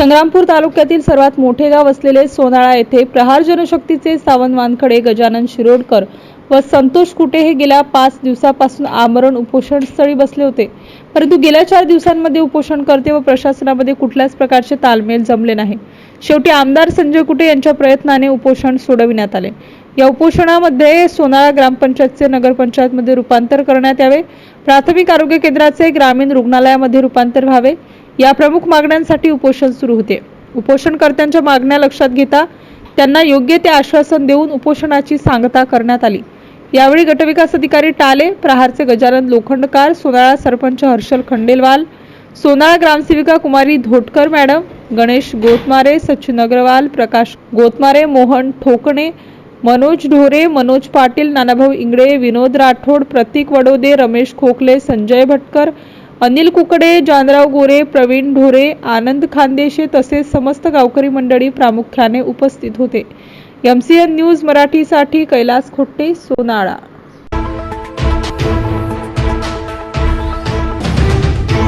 संग्रामपूर तालुक्यातील सर्वात मोठे गाव असलेले सोनाळा येथे प्रहार जनशक्तीचे सावंत वानखडे गजानन शिरोडकर व संतोष कुटे हे गेल्या पाच दिवसापासून आमरण उपोषण स्थळी बसले होते. परंतु गेल्या चार दिवसांमध्ये उपोषणकर्ते व प्रशासनामध्ये कुठल्याच प्रकारचे तालमेल जमले नाही. शेवटी आमदार संजय कुटे यांच्या प्रयत्नाने उपोषण सोडविण्यात आले. या उपोषणामध्ये सोनाळा ग्रामपंचायतचे नगरपंचायतमध्ये रूपांतर करण्यात यावे. प्राथमिक आरोग्य केंद्राचे ग्रामीण रुग्णालयामध्ये रूपांतर व्हावे. या प्रमुख मागण्यांसाठी उपोषण सुरू होते. उपोषणकर्त्यांच्या मागण्या लक्षात घेता त्यांना योग्य ते आश्वासन देऊन उपोषणाची सांगता करण्यात आली. यावेळी गटविकास अधिकारी टाले प्रहारचे गजानन लोखंडकार सोनाळा सरपंच हर्षल खंडेलवाल सोनाळा ग्रामसेविका कुमारी धोटकर मॅडम गणेश गोतमारे सचिन अग्रवाल प्रकाश गोतमारे मोहन ठोकणे मनोज ढोरे मनोज पाटील नानाभाऊ इंगळे विनोद राठोड प्रतीक वडोदे रमेश खोकले संजय भटकर अनिल कुकडे जानराव गोरे प्रवीण ढोरे आनंद खानदेशे तसेच समस्त गावकरी मंडळी प्रामुख्याने उपस्थित होते. एम सी एन न्यूज मराठीसाठी कैलास खोट्टे सोनाळा.